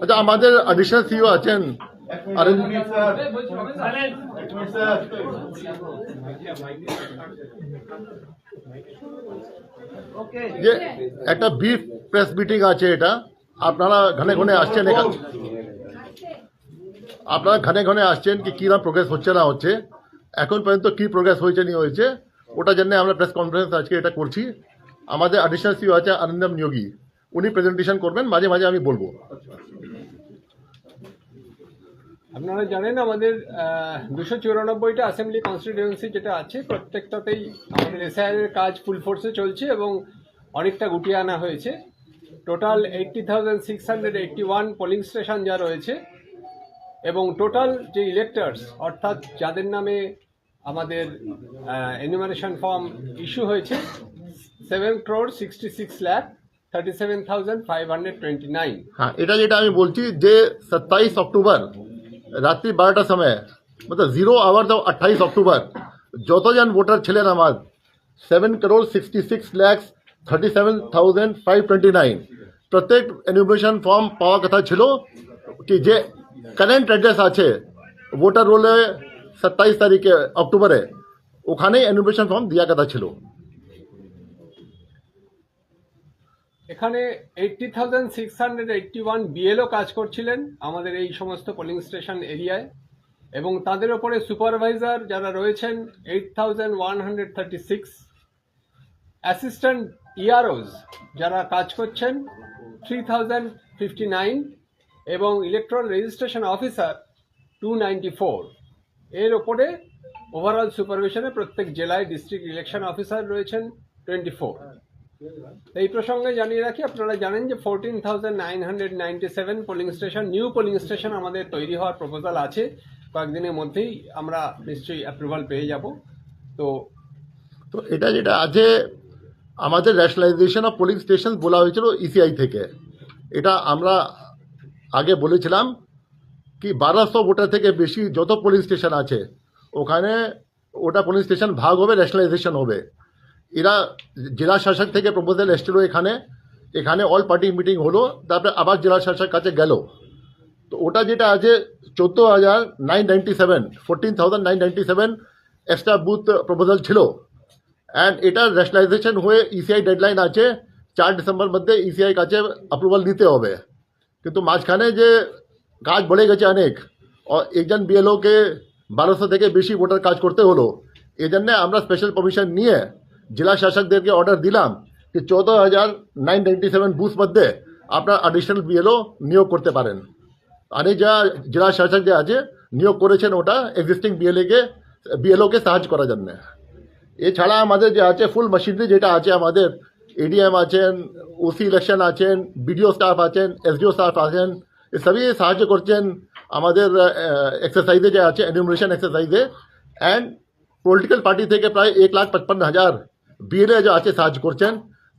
আচ্ছা আমাদের additional CEO আছেন। যে একটা বিফ প্রেস মিটিং আছে এটা। আপনারা ঘনে ঘনে আসছেন আপনারা ঘনে ঘনে আসছেন কি কিরম প্রোগ্রেস হচ্ছে না হচ্ছে। এখন পর্যন্ত কি প্রোগ্রেস হয়েছে নি হয়েছে, ওটার জন্য আমরা প্রেস কনফারেন্স আজকে এটা করছি। আমাদের অ্যাডিশনাল সিও আছে আনন্দম নিয়োগী উনি প্রেজেন্টেশন করবেন, মাঝে মাঝে আমি বলব। আপনারা জানেন আমাদের দুশো চুরানব্বইটা অ্যাসেম্বলি কনস্টিটিউয়েন্সি যেটা আছে, প্রত্যেকটাতেই আমাদের এসআইআর এর কাজ ফুল ফোর্সে চলছে এবং অনেকটা গুটিয়ে আনা হয়েছে। Total eighty thousand six hundred eighty one polling station যা রয়েছে এবং টোটাল যে ইলেক্টার্স অর্থাৎ যাদের নামে আমাদের এনিমারেশন ফর্ম ইস্যু হয়েছে seven crore sixty six lakh thirty seven thousand five hundred twenty nine হ্যাঁ এটা যেটা আমি বলছি যে, সাতাইশ অক্টোবর রাত্রি বারোটার সময় মতলব জিরো আওয়ার তো আঠাইশ অক্টোবর যতজন ভোটার ছিলেন আমার seven crore sixty six lakhs thirty seven thousand five twenty nine প্রত্যেক এনিউমেশন ফর্ম পাওয়া কথা ছিল কি যে কারেন্ট অ্যাড্রেস আছে ভোটার রোলে সাতাইশ তারিখে অক্টোবরে ওখানেই এনিউমেশন ফর্ম দেওয়া কথা ছিল এখানে eighty thousand six hundred eighty one BLO কাজ করছিলেন আমাদের এই সমস্ত পোলিং স্টেশন এরিয়ায়। এবং তাদের ওপরে সুপারভাইজার যারা রয়েছেন eight thousand one hundred thirty six assistant EROs যারা কাজ করছেন থ্রি থাউজেন্ড ফিফটি নাইন এবং electoral registration officer two ninety four এর ওপরে ওভারঅল সুপারভিশনে প্রত্যেক জেলায় ডিস্ট্রিক্ট ইলেকশন অফিসার রয়েছেন টোয়েন্টি ফোর এই প্রসঙ্গে জানিয়ে রাখি, আপনারা জানেন যে fourteen thousand nine hundred ninety seven polling station new polling station আমাদের তৈরি হওয়ার প্রপোজাল আছে। কয়েকদিনের মধ্যেই আমরা নিশ্চয়ই অ্যাপ্রুভাল পেয়ে যাব। তো তো এটা যেটা আছে আমাদের ন্যাশনালাইজেশন অফ পোলিং স্টেশন বলা হয়েছিল ইসিআই থেকে, এটা আমরা আগে বলেছিলাম কি বারোশো ভোটার থেকে বেশি যত পোলিং স্টেশন আছে, ওখানে ওটা পোলিং স্টেশন ভাগ হবে ন্যাশনালাইজেশন হবে। এরা জেলা শাসক থেকে প্রপোজাল এসেছিল এখানে। এখানে অল পার্টি মিটিং হলো, তারপরে আবার জেলা শাসক কাছে গেল। তো ওটা যেটা আছে, চোদ্দ হাজার nine ninety seven fourteen thousand nine ninety seven extra booth proposal ছিল। অ্যান্ড এটা ন্যাশনালাইজেশন হয়ে ইসিআই ডেডলাইন আছে, চার ডিসেম্বর মধ্যে ইসিআই কাছে অ্যাপ্রুভাল নিতে হবে। কিন্তু মাঝখানে যে কাজ বেড়ে গেছে অনেক একজন বিএলওকে বারোশো থেকে বেশি ভোটার কাজ করতে হলো। এই জন্যে আমরা স্পেশাল পারমিশন নিয়ে জেলা শাসকদেরকে অর্ডার দিলাম যে চৌদ্দ হাজার নাইন নাইনটি সেভেন বুথ মধ্যে আপনার অ্যাডিশনাল বিএলও নিয়োগ করতে পারেন। এই যা জেলা শাসক যে আছে, নিয়োগ করেছেন ওটা এক্সিস্টিং বিএলএকে বিএলওকে সাহায্য করার জন্য। এছাড়া আমাদের যে আছে ফুল মেশিনারি যেটা আছে আমাদের এডিএম আছেন ওসি ইলেকশন আছেন বিডিও স্টাফ আছেন এসডিও স্টাফ আছেন সবই সাহায্য করছেন আমাদের এক্সারসাইজে যে আছে এনিউমারেশন এক্সারসাইজে অ্যান্ড পলিটিক্যাল পার্টি থেকে প্রায় এক লাখ পঁচপন্ন হাজার বিএলএ যে আছে সাহায্য করছেন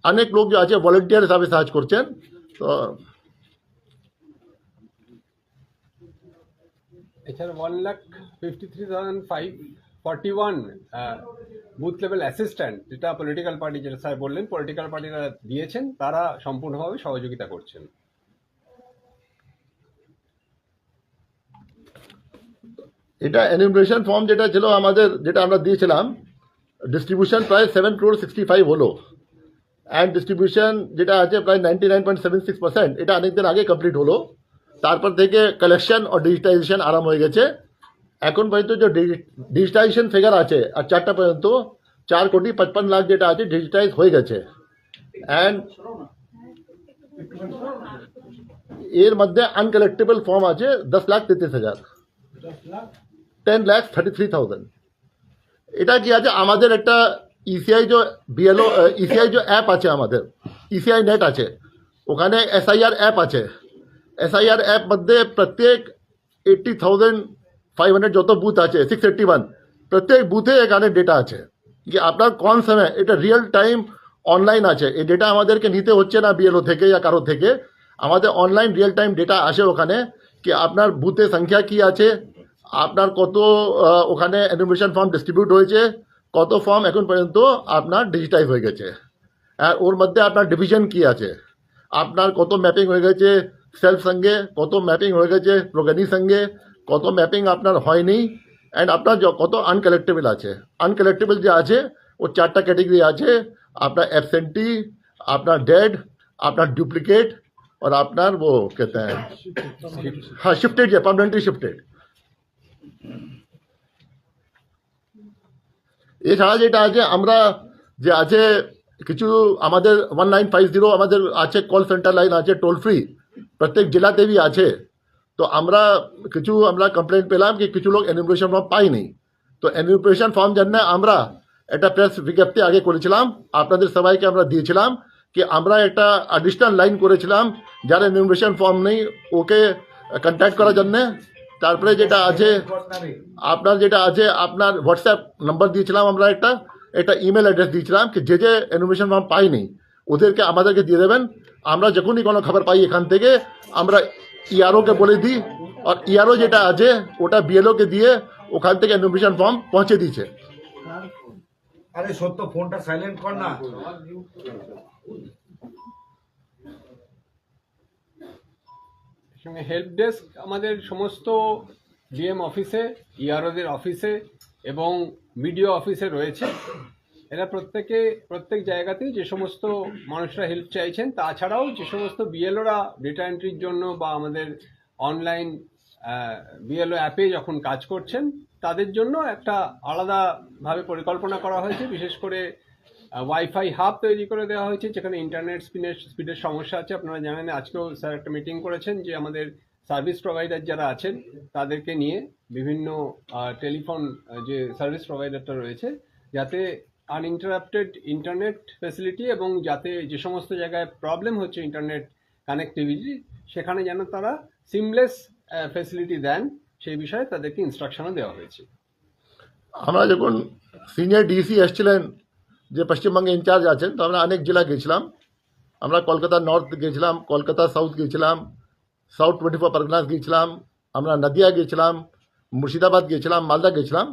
অনেক লোক যে আছে ভলেন্টিয়ার হিসাবে সাহায্য করছেন তো এছাড়া one lakh fifty three thousand five forty one booth level assistant যেটা পলিটিক্যাল পার্টি যেটা স্যার বললেন পলিটিক্যাল পার্টিরা দিয়েছেন তারা সম্পূর্ণভাবে সহযোগিতা করছেন। এটা এনিউমারেশন ফর্ম যেটা ছিল আমাদের যেটা আমরা দিয়েছিলাম ডিস্ট্রিবিউশন প্রায় সেভেন ক্রোড সিক্সটি ফাইভ হলো অ্যান্ড ডিস্ট্রিবিউশন যেটা আছে প্রায় ninety nine point seven six percent এটা অনেকদিন আগে কমপ্লিট হলো। তারপর থেকে কালেকশন ও ডিজিটাইজেশন আরাম হয়ে গেছে। এখন পর্যন্ত যে ডিজিটাইজেশন ফিগার আছে আর চারটা পর্যন্ত চার কোটি পঁচপন লাখ যেটা আছে ডিজিটাইজ হয়ে গেছে। অ্যান্ড এর মধ্যে আনকালেক্টেবল ফর্ম আছে দশ লাখ তেত্রিশ হাজার। Ten lakhs thirty three thousand এটা কি আছে? আমাদের একটা ইসিআই যে বিএলও ইসিআই যে অ্যাপ আছে আমাদের ইসিআই নেট আছে, ওখানে এসআইআর অ্যাপ আছে। এসআইআর অ্যাপ মধ্যে প্রত্যেক এইট্টি থাউজেন্ড ফাইভ হান্ড্রেড যত বুথ আছে সিক্স এইট্টি ওয়ান প্রত্যেক বুথে এখানে ডেটা আছে। যে আপনার কোন সময়, এটা রিয়েল টাইম অনলাইন আছে। এই ডেটা আমাদেরকে নিতে হচ্ছে না বিএলও থেকে या কারও থেকে। আমাদের অনলাইন রিয়েল টাইম ডেটা আসে ওখানে কি আপনার বুথের সংখ্যা কি আছে আপনার কত আহ, ওখানে অ্যানিমেশন ফর্ম ডিস্ট্রিবিউট হয়েছে কত ফর্ম এখন পর্যন্ত আপনার ডিজিটাইজ হয়ে গেছে আর ওর মধ্যে আপনার ডিভিশন কি আছে আপনার কত ম্যাপিং হয়ে গেছে সেলফ সঙ্গে কত ম্যাপিং হয়ে গেছে প্রগতি সঙ্গে কত ম্যাপিং আপনার হয়নি অ্যান্ড আপনার য- কত আনকালেক্টেবল আছে আনকালেক্টেবল যে আছে ও চারটা ক্যাটেগরি আছে আপনার অ্যাবসেন্টি আপনার ডেড আপনার ডুপ্লিকেট और আপনার वो कहते हैं हाँ शिफ्टेड है परमानेंटली शिफ्टेड এছাড়া যেটা আছে, আমরা যে আছে কিছু আমাদের ওয়ান নাইন ফাইভ জিরো আমাদের আছে কল সেন্টার লাইন আছে টোল ফ্রি প্রত্যেক জেলাতেই আছে। তো আমরা কিছু আমরা কমপ্লেন পেলাম কি কিছু লোক এনিমিনেশন ফর্ম পাইনি তো এনিমিনেশন ফর্ম জন্য আমরা একটা প্রেস বিজ্ঞপ্তি আগে করেছিলাম। আপনাদের সবাইকে আমরা দিয়েছিলাম কি আমরা একটা অ্যাডিশনাল লাইন করেছিলাম। যারা এনিমিনেশন ফর্ম নেই, ওকে কন্ট্যাক্ট করার জন্য। তারপরে যেটা আছে, আপনার যেটা আছে, আপনার হোয়াটসঅ্যাপ নাম্বার দিয়েছিলাম আমরা একটা একটা ইমেল অ্যাড্রেস দিয়েছিলাম কি যে যে ইনফরমেশন ফর্ম পাইনি, ওদেরকে আমাদেরকে দিয়ে দেবেন। আমরা যখনই কোনো খবর পাই এখান থেকে, আমরা ইআরওকে বলে দিই, আর ইআরও যেটা আছে, ওটা বিএলওকে দিয়ে ওখান থেকে ইনফরমেশন ফর্ম পৌঁছে দিয়েছে। আরে সত্য, ফোনটা সাইলেন্ট কর না। হেল্প ডেস্ক আমাদের সমস্ত ডিএম অফিসে ইআরওদের অফিসে এবং বিডিও অফিসে রয়েছে। এরা প্রত্যেকে, প্রত্যেক জায়গাতেই যে সমস্ত মানুষরা হেল্প চাইছেন, তাছাড়াও যে সমস্ত বিএলওরা ডেটা এন্ট্রির জন্য বা আমাদের অনলাইন বিএলও অ্যাপে যখন কাজ করছেন, তাদের জন্য একটা আলাদাভাবে পরিকল্পনা করা হয়েছে। বিশেষ করে ওয়াইফাই হাব তৈরি করে দেওয়া হয়েছে, যেখানে ইন্টারনেট স্পিনের স্পিডের সমস্যা আছে। আপনারা জানেন, আজকেও স্যার একটা মিটিং করেছেন যে আমাদের সার্ভিস প্রোভাইডার যারা আছেন, তাদেরকে নিয়ে বিভিন্ন টেলিফোন যে সার্ভিস প্রোভাইডারটা রয়েছে, যাতে আনইন্টারাপ্টেড ইন্টারনেট ফেসিলিটি এবং যাতে যে সমস্ত জায়গায় প্রবলেম হচ্ছে ইন্টারনেট কানেক্টিভিটি সেখানে যেন তারা সিমলেস ফেসিলিটি দেন, সেই বিষয়ে তাদেরকে ইনস্ট্রাকশনও দেওয়া হয়েছে। আমরা যখন সিনিয়র ডিসি এসছিলেন যে পশ্চিমবঙ্গে ইনচার্জ আছেন, তো আমরা অনেক জেলা গেছিলাম। আমরা কলকাতা নর্থ গেছিলাম, কলকাতা সাউথ গেছিলাম, সাউথ টোয়েন্টি ফোর পারগনাস গেছিলাম, আমরা নদিয়া গেছিলাম, মুর্শিদাবাদ গেছিলাম, মালদা গেছিলাম।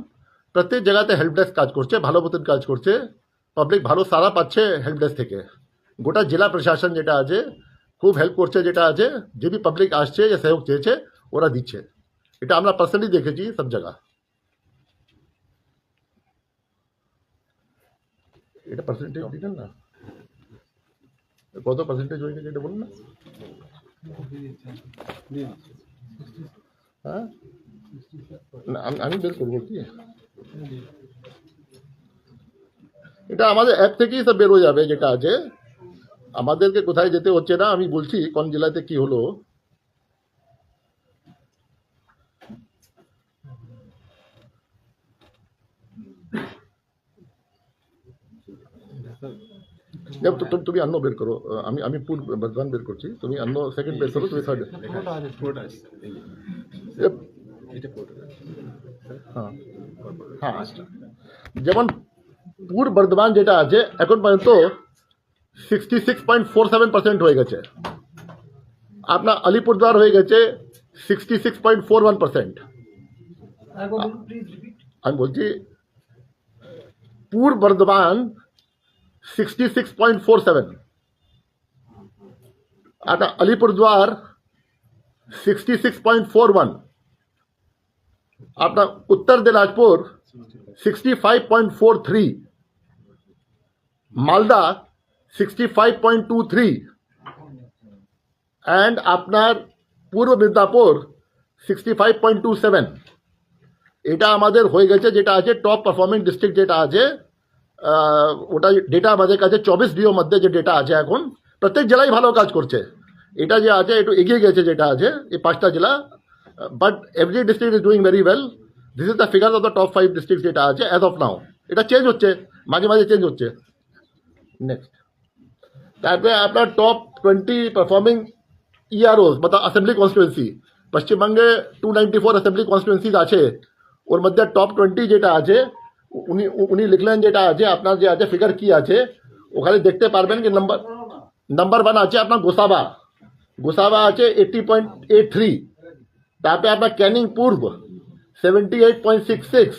প্রত্যেক জায়গাতে হেল্প ডেস্ক কাজ করছে, ভালো মতন কাজ করছে। পাবলিক ভালো সারা পাচ্ছে হেল্প ডেস্ক থেকে। গোটা জেলা প্রশাসন যেটা আছে, খুব হেল্প করছে যেটা আছে, যে বি পাবলিক আসছে, যে সহযোগ চেয়েছে, ওরা দিচ্ছে। এটা আমরা পার্সোনালি দেখেছি সব জায়গা। এটা পার্সেন্টেজ দিলেন না? কত পার্সেন্টেজ হয়ে গেছে এটা বলুন না হ্যাঁ? না আমি আমি বের করব কি? এটা আমাদের অ্যাপ থেকেই সব বেরো যাবে যেটা আছে। আমাদেরকে কোথায় যেতে হচ্ছে না আমি বলছি কোন জেলাতে কি হলো। তুমি অন্য বের করো আমি আমি পুর বর্ধমান বের করছি তুমি অন্য সেকেন্ড বের করো তুমি থার্ড হ্যাঁ যেমন পুর বর্ধমান যেটা আছে এখন পর্যন্ত sixty six point four seven percent হয়ে গেছে আপনার আলিপুরদ্বার হয়ে গেছে sixty six point four one percent আমি বলছি Purba Bardhaman sixty six point four seven आता Alipurduar sixty six point four one आपला Uttar Dinajpur sixty five point four three Malda sixty five point two three and আপনার Purba Midnapur sixty five point two seven এটা আমাদের হয়ে গেছে যেটা আছে top performing district যেটা আছে আহ, ওটা ডেটা আমাদের কাছে চব্বিশ ডিও মধ্যে যে ডেটা আছে এখন প্রত্যেক জেলায় ভালো কাজ করছে এটা যে আছে একটু এগিয়ে গেছে যেটা আছে এই পাঁচটা জেলা but every district is doing very well this is the figure of the top five district যেটা আছে অ্যাজ অফ নাও এটা চেঞ্জ হচ্ছে মাঝে মাঝে চেঞ্জ হচ্ছে নেক্সট তারপরে আপনার টপ টোয়েন্টি পারফর্মিং ইআরওস मतलब অ্যাসেম্বলি কনস্টিটুয়েন্সি পশ্চিমবঙ্গে two ninety four assembly constituencies আছে ওর মধ্যে টপ টোয়েন্টি যেটা আছে উনি উনি লিখলেন যেটা আছে আপনার যে আছে ফিগার কি আছে, ওখানে দেখতে পারবেন কি নাম্বার নাম্বার ওয়ান আছে আপনার গোসাবা। গোসাবা আছে এইটটি পয়েন্ট এইট থ্রি তারপরে আপনার Canning Purba seventy eight point six six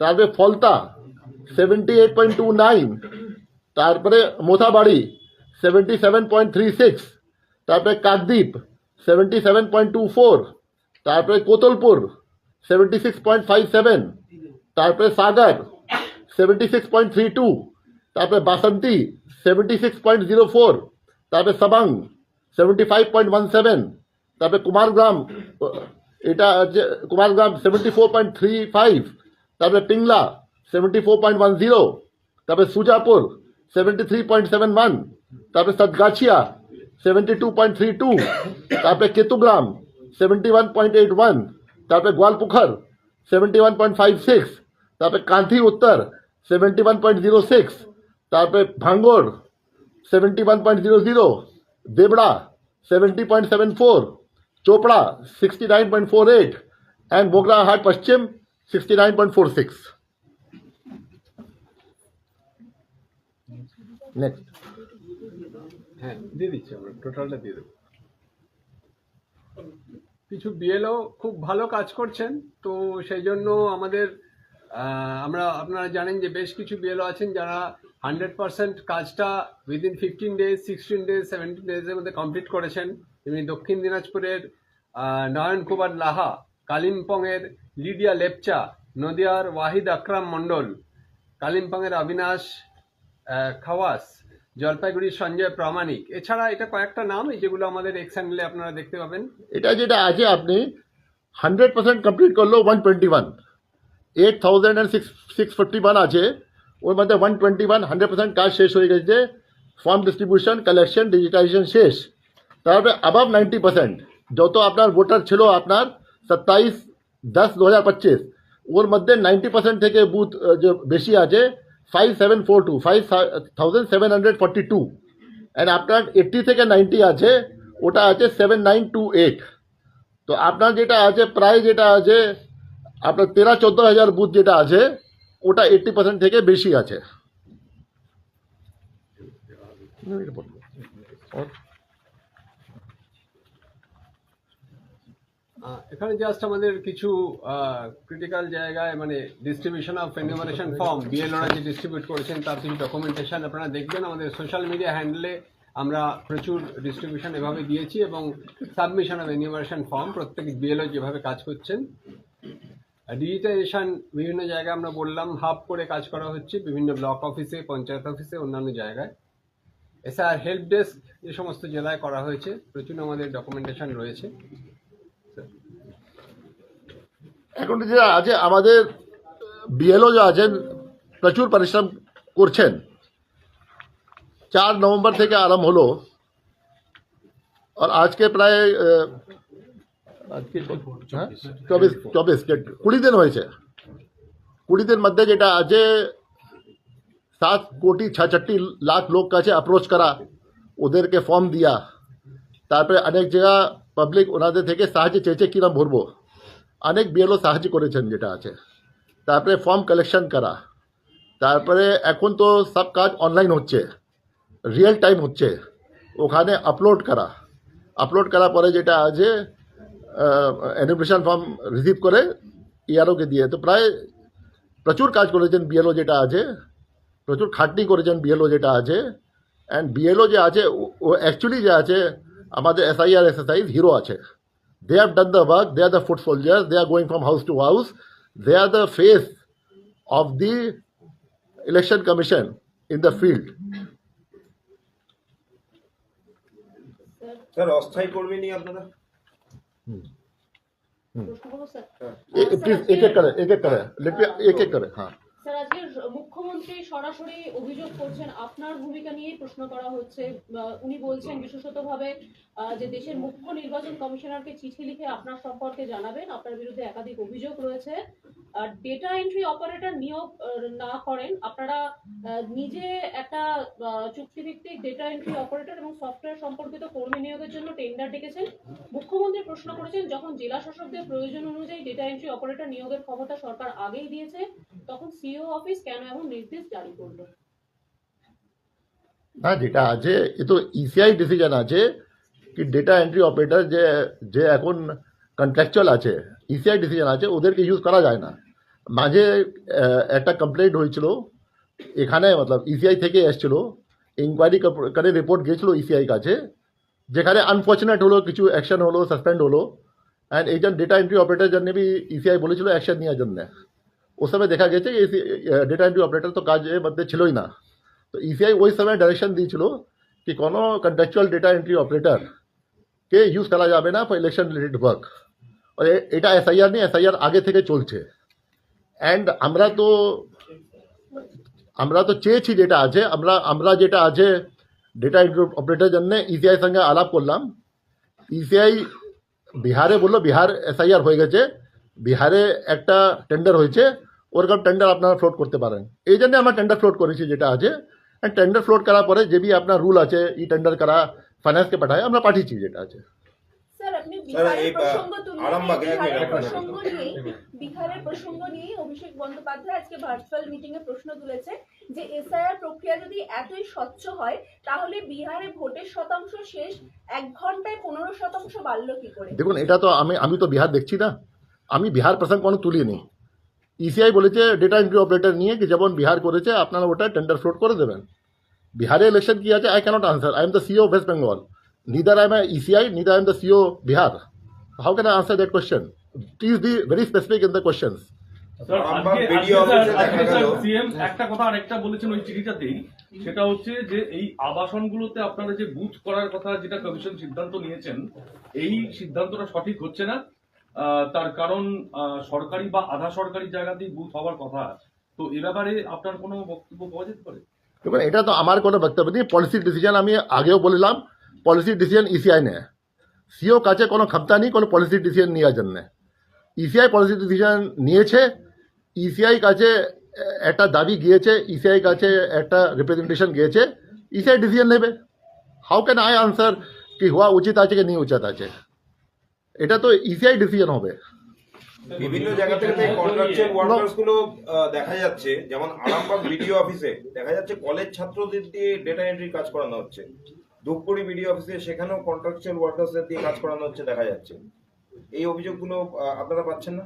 তারপরে Falta seventy eight point two nine তারপরে Mothabari seventy seven point three six তারপরে Kakdwip seventy seven point two four তারপরে Kotulpur seventy six point five seven তারপরে Sagar seventy six point three two তারপরে Basanti seventy six point zero four তারপরে Sabang seventy five point one seven তারপরে কুমারগ্রাম এটা হচ্ছে Kumargram seventy four point three five তারপরে Pingla seventy four point one zero তারপরে Sujapur seventy three point seven one তারপরে Sadgachhia seventy two point three two তারপরে Ketugram seventy one point eight one তারপরে Goalpokhar seventy one point five six তারপরে Kanthi Uttar seventy one point zero six তারপরে Bhangar seventy one point zero zero Debra seventy point seven four Chopra sixty nine point four eight and Bograhat Paschim sixty nine point four six next হ্যাঁ দিয়ে দিচ্ছি আমরা টোটালটা দিয়ে দেবো। কিছু BLO খুব ভালো কাজ করছেন, তো সেই জন্য আমাদের আমরা, আপনারা জানেন যে বেশ কিছু বিএলও আছেন যারা হান্ড্রেড পার্সেন্ট কাজটা within fifteen days sixteen days seventeen ডেজের মধ্যে কমপ্লিট করেছেন। তেমনি দক্ষিণ দিনাজপুরের নয়ন কুমার লাহা, কালিম্পংয়ের লিডিয়া লেপচা, নদিয়ার ওয়াহিদ আকরাম মণ্ডল, কালিম্পংয়ের অবিনাশ খাওয়াস, জলপাইগুড়ির সঞ্জয় প্রামাণিক। এছাড়া এটা কয়েকটা নাম যেগুলো আমাদের এক্স আপনারা দেখতে পাবেন। এটা যেটা আছে আপনি হান্ড্রেড পার্সেন্ট কমপ্লিট করল one twenty one eight thousand and six six fifty one আছে ওর মধ্যে one twenty one hundred percent কাজ শেষ হয়ে গেছে ফর্ম ডিস্ট্রিবিউশন কালেকশন ডিজিটাইজেশন শেষ তারপরে অবাভ নাইনটি পার্সেন্ট যত আপনার ভোটার ছিল আপনার সত্তাইশ দশ দু হাজার পঁচিশ ওর মধ্যে নাইনটি পার্সেন্ট থেকে বুথ যে বেশি আছে five seven four two five thousand seven hundred forty two and আপনার এইট্টি থেকে নাইনটি আছে ওটা আছে সেভেন নাইন টু এইট তো আপনার যেটা আছে প্রায় যেটা আছে আপনার তেরো চোদ্দ হাজার বুথ যেটা আছে, ওটা এইট্টি পার্সেন্ট থেকে বেশি আছে। এখানে জাস্ট আমাদের কিছু ক্রিটিক্যাল জায়গায় মানে ডিস্ট্রিবিউশন অফ এনিমারেশন ফর্ম বিএলওরা যে ডিস্ট্রিবিউট করেছেন, তার কিছু ডকুমেন্টেশন আপনারা দেখবেন। আমাদের সোশ্যাল মিডিয়া হ্যান্ডেলে আমরা প্রচুর ডিস্ট্রিবিউশন এভাবে দিয়েছি এবং সাবমিশন অফ এনিমারেশন ফর্ম প্রত্যেক বিএলও যেভাবে কাজ করছেন। ডিজিটাইজেশন বিভিন্ন জায়গায় আমরা বললাম হাব করে কাজ করা হচ্ছে, বিভিন্ন ব্লক অফিসে পঞ্চায়েত অফিসে অন্যান্য জায়গায়। এছাড়া হেল্প ডেস্ক যে সমস্ত জেলায় করা হয়েছে, প্রচুর আমাদের ডকুমেন্টেশন রয়েছে। এখন যে আছে আমাদের বিএলও যা আছেন, প্রচুর পরিশ্রম করছেন। চার নভেম্বর থেকে আরম্ভ হলো। আর আজকে প্রায় আজকে হ্যাঁ? চব্বিশ। চব্বিশ কুড়ি দিন হয়েছে। কুড়ি দিন মধ্যে যেটা আছে সাত কোটি ছাষট্টি লাখ লোক কাছে অ্যাপ্রোচ করা ওদেরকে ফর্ম দিয়া তারপরে অনেক জায়গা পাবলিক ওনাদের থেকে সাহায্য চেয়েছে কিরম ভরবো। অনেক বিএলও সাহায্য করেছেন যেটা আছে। তারপরে ফর্ম কালেকশন করা তারপরে এখন তো সব কাজ অনলাইন হচ্ছে রিয়েল টাইম হচ্ছে ওখানে আপলোড করা। আপলোড করার পরে যেটা আছে অ্যানিমেশন ফর্ম রিসিভ করে ইআরওকে দিয়ে। তো প্রায় প্রচুর কাজ করেছেন বিএলও যেটা আছে, প্রচুর খাটনি করেছেন বিএলও যেটা আছে। অ্যান্ড বিএলও যে আছে, ও- অ্যাকচুয়ালি যে আছে, আমাদের এসআইআর এসএসআইজ হিরো আছে। They have done the work they are the foot soldiers, they are going from house to house, they are the face of the election commission in the field. Sir অস্থায়ী কর্মী নিয়ে আপনারা? एक एक करे एक एक करे लिपिया एक एक करे हाँ স্যার আজকে মুখ্যমন্ত্রী সরাসরি অভিযোগ করছেন আপনার ভূমিকা নিয়ে প্রশ্ন করা হচ্ছে। উনি বলছেন বিশেষতভাবে আহ, যে দেশের মুখ্য নির্বাচন কমিশনারকে চিঠি লিখে আপনার সম্পর্কে জানাবেন। আপনার বিরুদ্ধে একাধিক অভিযোগ রয়েছে। আর ডেটা এন্ট্রি অপারেটর নিয়োগ না করেন। আপনারা নিজে একটা চুক্তিভিত্তিক ডেটা এন্ট্রি অপারেটর এবং সফটওয়্যার সম্পর্কিত কর্মী নিয়োগের জন্য টেন্ডার ডেকেছেন। মুখ্যমন্ত্রী প্রশ্ন করেছেন যখন জেলা শাসকদের প্রয়োজন অনুযায়ী ডেটা এন্ট্রি অপারেটর নিয়োগের ক্ষমতা সরকার আগেই দিয়েছে তখন সিও অফিস কেন এমন নির্দেশ জারি করল? না, যেটা আছে, এ তো ইসিআই ডিসিশন আছে কি ডেটা এন্ট্রি অপারেটর যে যে এখন কন্ট্রাকচুয়াল আছে ইসিআই ডিসিশন আছে, ওদেরকে ইউজ করা যায় না। মাঝে একটা কমপ্লেন্ট হয়েছিল, এখানে মতলব ইসিআই থেকে এসেছিল ইনকোয়ারি করে রিপোর্ট গিয়েছিল ইসিআই কাছে, যেখানে আনফর্চুনেট হলো, কিছু অ্যাকশন হলো সাসপেন্ড হলো অ্যান্ড এই জন্য ডেটা এন্ট্রি অপারেটর জন্য বি ইসিআই বলেছিল অ্যাকশন নেওয়ার জন্য। ওই সময় দেখা গেছে ডেটা এন্ট্রি অপারেটর তো কাজের মধ্যে ছিলই না তো ইসিআই ওই সময় ডাইরেকশন দিয়েছিল কি কোনো কন্ট্রাকচুয়াল ডেটা এন্ট্রি অপারেটর কে ইউজ করা যাবে না ফর ইলেকশন রিলেটেড ওয়ার্ক আর এ- এটা এসআইআর নেই এসআইআর আগে থেকে চলছে অ্যান্ড আমরা তো আমরা তো চেয়েছি যেটা আছে আমরা আমরা যেটা আছে ডেটা অপারেটর জন্য ইসিআই সঙ্গে আলাপ করলাম ইসিআই বিহারে বলল বিহার এসআইআর হয়ে গেছে বিহারে একটা টেন্ডার হয়েছে ওরকম টেন্ডার আপনারা ফ্লোট করতে পারেন। এই জন্য আমরা টেন্ডার ফ্লোট করেছি যেটা আছে। অ্যান্ড টেন্ডার ফ্লোট করার পরে যে বি আপনার রুল আছে ই টেন্ডার করা ফাইন্যান্সকে পাঠায় আমরা পাঠিয়েছি যেটা আছে। স্যার আপনি স্যার, বিহারের এই, আহ, প্রসঙ্গ তুললেন আরামবাগে এক বিহারের মিনিট, প্রসঙ্গ নিয়ে বিহারের প্রসঙ্গ নিয়ে অভিষেক বন্দ্যোপাধ্যায় আজকে ভার্চুয়াল মিটিং এ প্রশ্ন তুলেছে যে এসআইআর প্রক্রিয়া যদি এতই স্বচ্ছ হয় তাহলে বিহারে ভোটের শতাংশ শেষ এক ঘন্টায় পনেরো শতাংশ বাড়লো কি করে? দেখুন এটা তো আমি আমি তো বিহার দেখছি না। আমি বিহার প্রসঙ্গ কোনো তুলিনি ইসিআই বলেছে ডেটা এন্ট্রি অপারেটার নিয়ে কি যেমন বিহার করেছে আপনারা ওটা টেন্ডার ফ্লোট করে দেবেন। বিহারে ইলেকশন কি আছে? I cannot answer I am the CEO West Bengal neither I am ECI neither I am the CEO Bihar how can I answer that question please be very specific in the একটা কথা আরেকটা বলেছেন ওই চিঠিটাতেই। সেটা হচ্ছে যে এই আবাসনগুলোতে আপনারা যে বুথ করার কথা যেটা কমিশন সিদ্ধান্ত নিয়েছেন এই সিদ্ধান্তটা সঠিক হচ্ছে না। তার কারণ সরকারি বা আধা সরকারি জায়গাতেই বুথ হওয়ার কথা তো এ ব্যাপারে আপনার কোনো বক্তব্য পাওয়া যেতে পারে? দেখুন এটা তো আমার কোনো বক্তব্য নেই পলিসি ডিসিশন আমি আগেও বললাম পলিসি ডিসিশন ইসিআই নেয়। সিও কাছে কোনো ক্ষমতা নেই, কোনো পলিসি ডিসিশন নেওয়ার জন্য। ইসিআই পলিসি ডিসিশন নিয়েছে ইসিআই কাছে একটা দাবি গিয়েছে ইসিআই কাছে একটা রিপ্রেজেন্টেশন গিয়েছে ইসিআই ডিসিশন নেবে। হাউ ক্যান আই আনসার কি হওয়া উচিত আছে কি নেই উচিত আছে? এটা তো ইসিআই ডিসিশন হবে। বিভিন্ন জায়গা থেকে কন্ট্রাকচুয়াল ওয়ার্কার্সগুলো দেখা যাচ্ছে যেমন আরামবাগ বিডিও অফিসে দেখা যাচ্ছে কলেজ ছাত্রদের দিয়ে ডেটা এন্ট্রি কাজ করানো হচ্ছে। ধূপগুড়ি বিডিও অফিসে সেখানেও কন্ট্রাকচুয়াল ওয়ার্কার্সদের দিয়ে কাজ করানো হচ্ছে দেখা যাচ্ছে। এই অভিযোগগুলো আপনারা পাচ্ছেন না?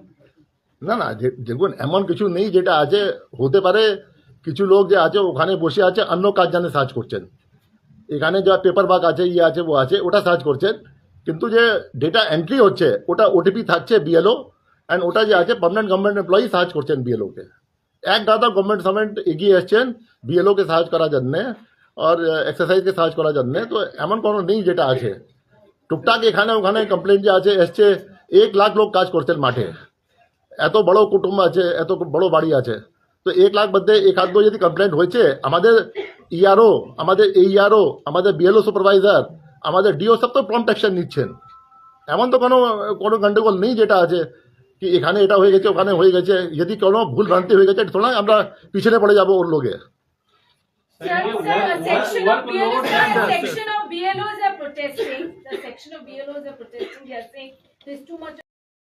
না না দেখুন এমন কিছু নেই যেটা আছে হতে পারে কিছু লোক যে আছে ওখানে বসে আছে অন্য কাজ জানে সার্চ করছেন। এখানে যা পেপার বাক আছে ইয়ে আছে ও আছে ওটা সার্চ করছেন। কিন্তু যে ডেটা এন্ট্রি হচ্ছে, ওটা ওটিপি থাকছে বিএলও অ্যান্ড ওটা যে আছে পার্মানেন্ট গভর্নমেন্ট এমপ্লয়ি সার্চ করছেন বিএলওকে এক দাদা গভর্নমেন্ট সার্ভেন্ট এগিয়ে এসছেন বিএলওকে সার্চ করার জন্যে, আর এক্সারসাইজকে সার্চ করার জন্যে। তো এমন কোনো নেই যেটা আছে? টুকটাক এখানে ওখানে কমপ্লেন যে আছে, এসছে, এক লাখ লোক কাজ করছেন মাঠে। এত বড় কুটুম্ব আছে, এত বড় বাড়ি আছে। তো এক লাখ মধ্যে এক আধ যদি কমপ্লেন্ট হয়েছে, আমাদের ইআরও আমাদের এইআরও আমাদের বিএলও সুপারভাইজার আমাদের ডিও সব তো প্রম্প অ্যাকশন নিচ্ছেন। এমন তো কোনো কোনো গণ্ডগোল নেই যেটা আছে কি এখানে এটা হয়ে গেছে ওখানে হয়ে গেছে। যদি কোনো ভুল ভ্রান্তি হয়ে গেছে তো আমরা পিছনে পড়ে যাব ওর লোকে।